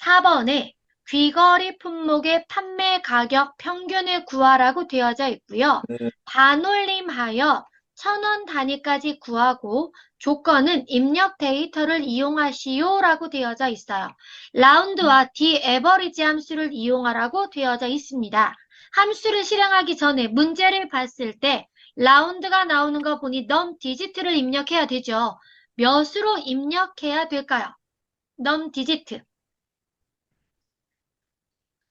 4번에 귀걸이 품목의 판매 가격 평균을 구하라고 되어져 있고요. 네. 반올림하여 천 원 단위까지 구하고 조건은 입력 데이터를 이용하시오라고 되어져 있어요. 라운드와 디 에버리지 함수를 이용하라고 되어져 있습니다. 함수를 실행하기 전에 문제를 봤을 때 라운드가 나오는 거 보니 넘 디지트를 입력해야 되죠. 몇으로 입력해야 될까요? 넘 디지트.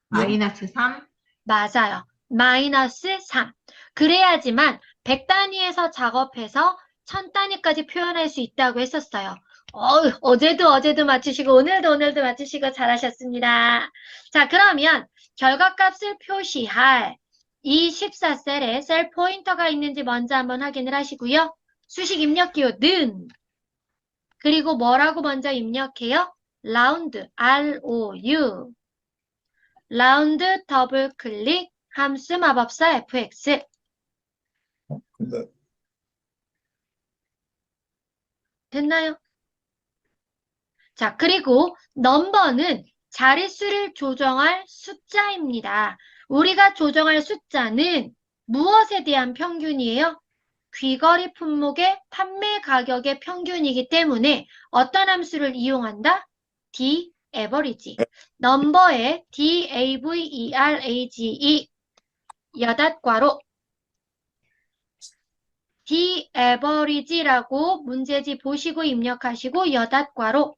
마이너스 3. 맞아요. 마이너스 3. 그래야지만 100단위에서 작업해서 1000단위까지 표현할 수 있다고 했었어요. 어우, 어제도 어제도 맞추시고 오늘도 오늘도 맞추시고 잘하셨습니다. 자, 그러면 결과값을 표시할 이 14셀에 셀 포인터가 있는지 먼저 한번 확인을 하시고요. 수식 입력 기호 는 그리고 뭐라고 먼저 입력해요? 라운드 R-O-U 라운드 더블 클릭 함수 마법사 fx 근데 됐나요? 자, 그리고 넘버는 자릿수를 조정할 숫자입니다. 우리가 조정할 숫자는 무엇에 대한 평균이에요? 귀걸이 품목의 판매 가격의 평균이기 때문에 어떤 함수를 이용한다? D average. 넘버의 D A V E R A G E 여닫과로 D average라고 문제지 보시고 입력하시고 여닫과로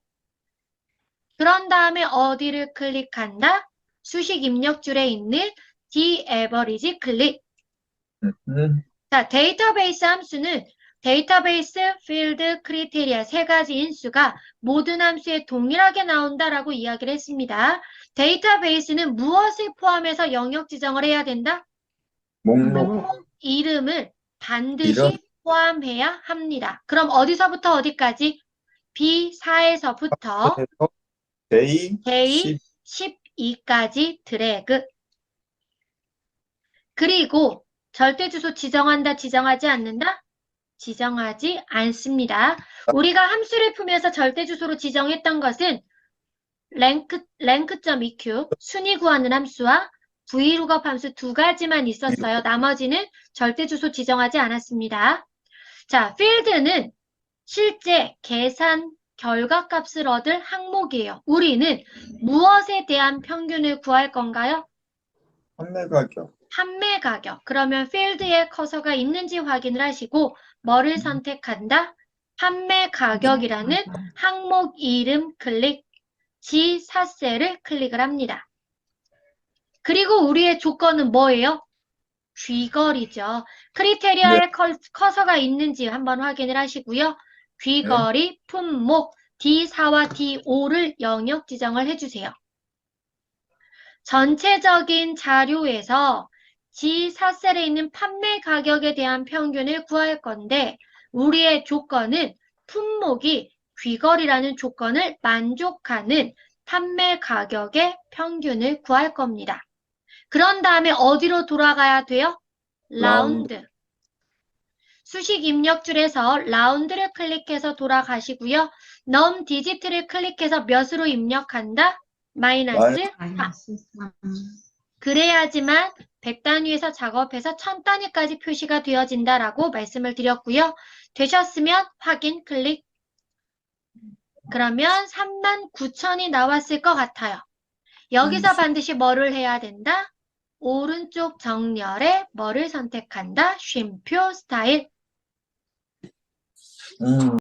그런 다음에 어디를 클릭한다? 수식 입력 줄에 있는 D average 클릭. 음, 자, 데이터베이스 함수는 데이터베이스, 필드, 크리테리아 세 가지 인수가 모든 함수에 동일하게 나온다라고 이야기를 했습니다. 데이터베이스는 무엇을 포함해서 영역 지정을 해야 된다? 목록 이름을 반드시 이름? 포함해야 합니다. 그럼 어디서부터 어디까지? B4에서부터 해서 데이 데이 12까지 드래그. 그리고 절대 주소 지정한다, 지정하지 않는다? 지정하지 않습니다. 우리가 함수를 풀면서 절대 주소로 지정했던 것은 랭크, 랭크.eq, 순위 구하는 함수와 vlookup 함수 두 가지만 있었어요. 나머지는 절대 주소 지정하지 않았습니다. 자, 필드는 실제 계산 결과값을 얻을 항목이에요. 우리는 무엇에 대한 평균을 구할 건가요? 판매 가격 판매 가격. 그러면 필드에 커서가 있는지 확인을 하시고 뭐를 선택한다? 판매 가격이라는 항목 이름 클릭 G4셀을 클릭을 합니다. 그리고 우리의 조건은 뭐예요? 귀걸이죠. 크리테리아에 커- 커서가 있는지 한번 확인을 하시고요. 귀걸이, 품목, D4와 D5를 영역 지정을 해주세요. 전체적인 자료에서 G4셀에 있는 판매 가격에 대한 평균을 구할 건데 우리의 조건은 품목이 귀걸이라는 조건을 만족하는 판매 가격의 평균을 구할 겁니다. 그런 다음에 어디로 돌아가야 돼요? 라운드. 수식 입력줄에서 라운드를 클릭해서 돌아가시고요. 넘 디지트를 클릭해서 몇으로 입력한다? 마이너스 4. 마이너스 3. 그래야지만 100단위에서 작업해서 1000단위까지 표시가 되어진다라고 말씀을 드렸고요. 되셨으면 확인 클릭. 그러면 39,000이 나왔을 것 같아요. 여기서 반드시 뭐를 해야 된다? 오른쪽 정렬에 뭐를 선택한다? 쉼표 스타일. 음.